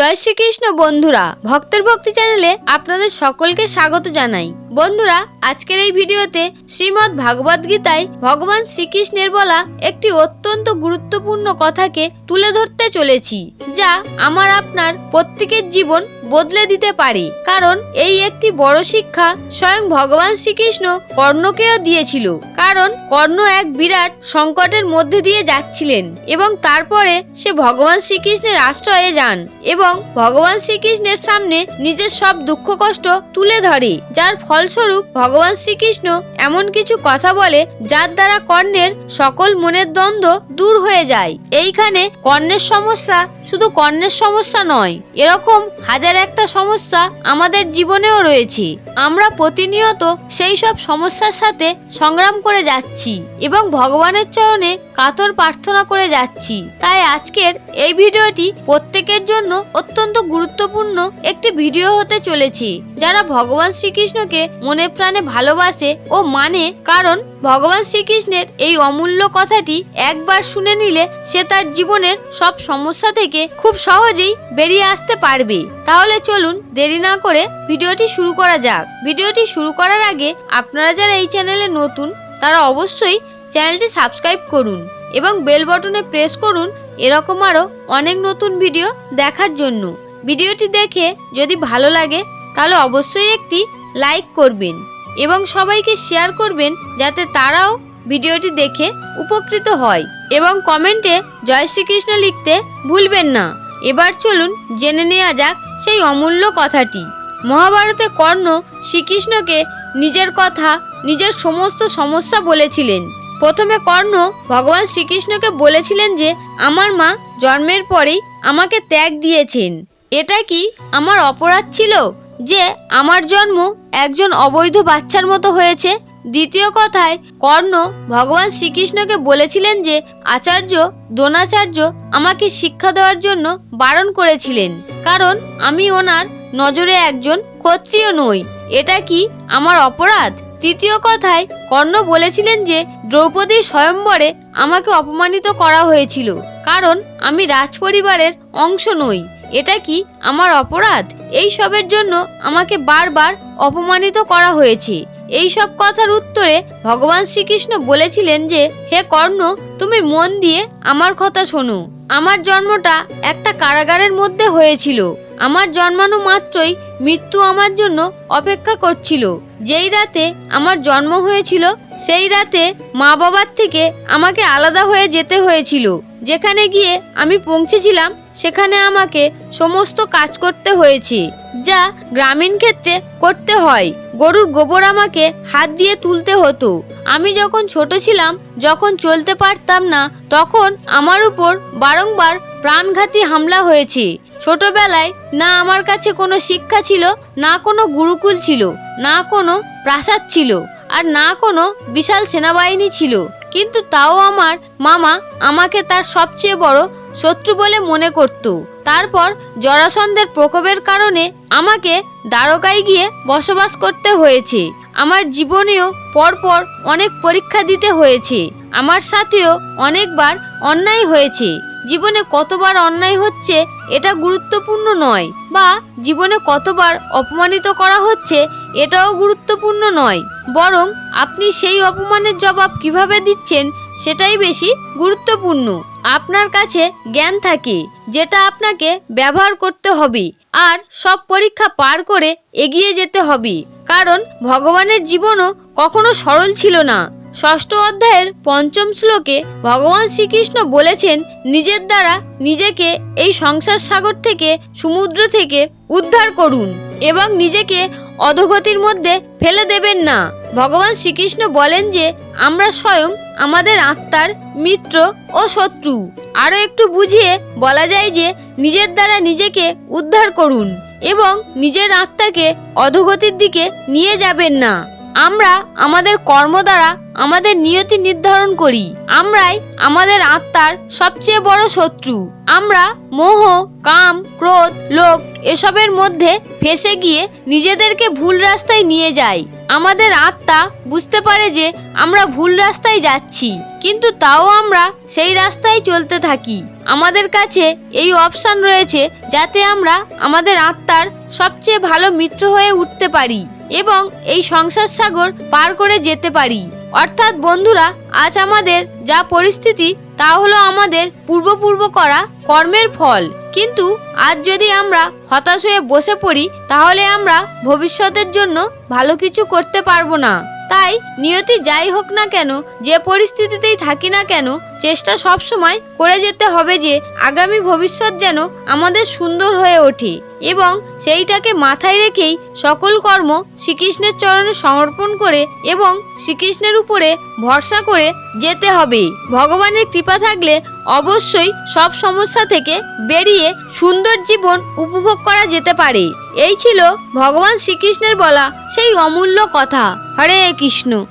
জয় শ্রীকৃষ্ণ বন্ধুরা, ভক্তের ভক্তি চ্যানেলে আপনাদের সকলকে স্বাগত জানাই। বন্ধুরা, আজকের এই ভিডিওতে শ্রীমৎ ভাগবত গীতায় ভগবান শ্রীকৃষ্ণের বলা একটি অত্যন্ত গুরুত্বপূর্ণ কথাকে তুলে ধরতে চলেছি, যা আমার আপনার প্রত্যেকের জীবন বদলে দিতে পারে। কারণ এই একটি বড় শিক্ষা স্বয়ং ভগবান শ্রীকৃষ্ণ কর্ণকেও দিয়েছিল। কারণ কর্ণ এক বিরাট সংকটের মধ্যে দিয়ে যাচ্ছিলেন এবং তারপরে সে ভগবান শ্রীকৃষ্ণের আশ্রয়ে যান এবং ভগবান শ্রীকৃষ্ণের সামনে নিজের সব দুঃখ কষ্ট তুলে ধরে। যার ফলস্বরূপ ভগবান শ্রীকৃষ্ণ এমন কিছু কথা বলে যার দ্বারা কর্ণের সকল মনের দ্বন্দ্ব দূর হয়ে যায়। এইখানে কর্ণের সমস্যা শুধু কর্ণের সমস্যা নয়, এরকম হাজার একটা সমস্যা আমাদের জীবনেও রয়েছে। আমরা প্রতিনিয়ত সেই সব সমস্যার সাথে সংগ্রাম করে যাচ্ছি এবং ভগবানের চরণে কাতর প্রার্থনা করে যাচ্ছি। তাই আজকের এই ভিডিওটি প্রত্যেকের জন্য অত্যন্ত গুরুত্বপূর্ণ একটি ভিডিও হতে চলেছে, যারা ভগবান শ্রীকৃষ্ণকে মনে প্রাণে ভালোবাসে ও মানে। কারণ ভগবান শ্রীকৃষ্ণের এই অমূল্য কথাটি একবার শুনে নিলে সে তার জীবনের সব সমস্যা থেকে খুব সহজেই বেরিয়ে আসতে পারবে। তাহলে চলুন দেরি না করে ভিডিওটি শুরু করা যাক। ভিডিওটি শুরু করার আগে আপনারা যারা এই চ্যানেলে নতুন, তারা অবশ্যই চ্যানেলটি সাবস্ক্রাইব করুন এবং বেল বটনে প্রেস করুন এরকম আরও অনেক নতুন ভিডিও দেখার জন্য। ভিডিওটি দেখে যদি ভালো লাগে, তাহলে অবশ্যই একটি লাইক করবেন এবং সবাইকে শেয়ার করবেন যাতে তারাও ভিডিওটি দেখে উপকৃত হয়। এবং কমেন্টে জয় শ্রীকৃষ্ণ লিখতে ভুলবেন না। এবার চলুন জেনে নেওয়া যাক সেই অমূল্য কথাটি। মহাভারতে কর্ণ শ্রীকৃষ্ণকে নিজের কথা, নিজের সমস্ত সমস্যা বলেছিলেন। প্রথমে কর্ণ ভগবান শ্রীকৃষ্ণকে বলেছিলেন যে, আমার মা জন্মের পরেই আমাকে ত্যাগ দিয়েছেন। এটা কি আমার অপরাধ ছিল যে, আমার জন্ম একজন অবৈধ বাচ্চার মতো হয়েছে? দ্বিতীয় কথায়, কর্ণ ভগবান শ্রীকৃষ্ণকে বলেছিলেন যে, আচার্য, দ্রোণাচার্য আমাকে শিক্ষা দেওয়ার জন্য বারণ করেছিলেন। কারণ আমি ওনার নজরে একজন ক্ষত্রিয় নই। এটা কি আমার অপরাধ? তৃতীয় কথায়, কর্ণ বলেছিলেন যে, দ্রৌপদী স্বয়ম্বরে আমাকে অপমানিত করা হয়েছিল। কারণ আমি রাজপরিবারের অংশ নই। এটা কি আমার অপরাধ? এই সবের জন্য আমাকে বারবার অপমানিত করা হয়েছে। এই সব কথার উত্তরে ভগবান শ্রীকৃষ্ণ বলেছিলেন যে, হে কর্ণ, তুমি মন দিয়ে আমার কথা শোনো। আমার জন্মটা একটা কারাগারের মধ্যে হয়েছিল। আমার জন্মানো মাত্রই মৃত্যু আমার জন্য অপেক্ষা করছিল। যেই রাতে আমার জন্ম হয়েছিল, সেই রাতে মা বাবার থেকে আমাকে আলাদা হয়ে যেতে হয়েছিল। যেখানে গিয়ে আমি পৌঁছেছিলাম, সেখানে আমাকে সমস্ত কাজ করতে হয়েছে, যা গ্রামীণ ক্ষেত্রে করতে হয়। গরুর গোবর আমাকে হাত দিয়ে তুলতে হতো। আমি যখন ছোট ছিলাম, যখন চলতে পারতাম না, তখন আমার উপর বারংবার প্রাণঘাতী হামলা হয়েছে। ছোটবেলায় না আমার কাছে কোনো শিক্ষা ছিল, না কোনো গুরুকুল ছিল, না কোনো প্রাসাদ ছিল, আর না কোনো বিশাল সেনাবাহিনী ছিল। কিন্তু তাও আমার মামা আমাকে তার সবচেয়ে বড় শত্রু বলে মনে করত। তারপর জরাসন্ধের প্রকোপের কারণে আমাকে দ্বারকায় গিয়ে বসবাস করতে হয়েছে। আমার জীবনেও পরপর অনেক পরীক্ষা দিতে হয়েছে। আমার সাথেও অনেকবার অন্যায় হয়েছে। জীবনে কতবার অন্যায় হচ্ছে এটা গুরুত্বপূর্ণ নয় বা জীবনে কতবার অপমানিত করা হচ্ছে এটাও গুরুত্বপূর্ণ নয়। বরং আপনি সেই অপমানের জবাব কীভাবে দিচ্ছেন সেটাই বেশি গুরুত্বপূর্ণ। আপনার কাছে জ্ঞান থাকে, যেটা আপনাকে ব্যবহার করতে হবে, আর সব পরীক্ষা পার করে এগিয়ে যেতে হবে। কারণ ভগবানের জীবনও কখনো সরল ছিল না। ষষ্ঠ অধ্যায়ের পঞ্চম শ্লোকে ভগবান শ্রীকৃষ্ণ বলেছেন, নিজের দ্বারা নিজেকে এই সংসার সাগর থেকে, সমুদ্র থেকে উদ্ধার করুন, এবং নিজেকে অধগতির মধ্যে ফেলে দেবেন না। ভগবান শ্রীকৃষ্ণ বলেন যে, আমরা স্বয়ং আমাদের আত্মার মিত্র ও শত্রু। আরও একটু বুঝিয়ে বলা যায় যে, নিজের দ্বারা নিজেকে উদ্ধার করুন এবং নিজের আত্মাকে অধোগতির দিকে নিয়ে যাবেন না। আমরা আমাদের কর্ম দ্বারা আমাদের নিয়তি নির্ধারণ করি। আমরাই আমাদের আত্মার সবচেয়ে বড় শত্রু। আমরা মোহ, কাম, ক্রোধ, লোভ এসবের মধ্যে ফেসে গিয়ে নিজেদেরকে ভুল রাস্তায় নিয়ে যাই। আমাদের আত্মা বুঝতে পারে যে আমরা ভুল রাস্তায় যাচ্ছি, কিন্তু তাও আমরা সেই রাস্তায় চলতে থাকি। আমাদের কাছে এই অপশান রয়েছে যাতে আমরা আমাদের আত্মার সবচেয়ে ভালো মিত্র হয়ে উঠতে পারি। এবং এই সংসার সাগর পার করে যেতে পারি। অর্থাৎ বন্ধুরা, আজ আমাদের যা পরিস্থিতি, তা হলো আমাদের পূর্বপূর্ব করা কর্মের ফল। কিন্তু আজ যদি আমরা হতাশ হয়ে বসে পড়ি, তাহলে আমরা ভবিষ্যতের জন্য ভালো কিছু করতে পারব না। তাই নিয়তি যাই হোক না কেন, যে পরিস্থিতিতেই থাকি না কেন, চেষ্টা সব সময় করে যেতে হবে যে আগামী ভবিষ্যৎ যেন আমাদের সুন্দর হয়ে ওঠে। এবং সেইটাকে মাথায় রেখেই সকল কর্ম শ্রীকৃষ্ণের চরণে সমর্পণ করে এবং শ্রীকৃষ্ণের উপরে ভরসা করে যেতে হবে। ভগবানের কৃপা থাকলে অবশ্যই সব সমস্যা থেকে বেরিয়ে সুন্দর জীবন উপভোগ করা যেতে পারে। এই ছিল ভগবান শ্রীকৃষ্ণের বলা সেই অমূল্য কথা। হরে কৃষ্ণ।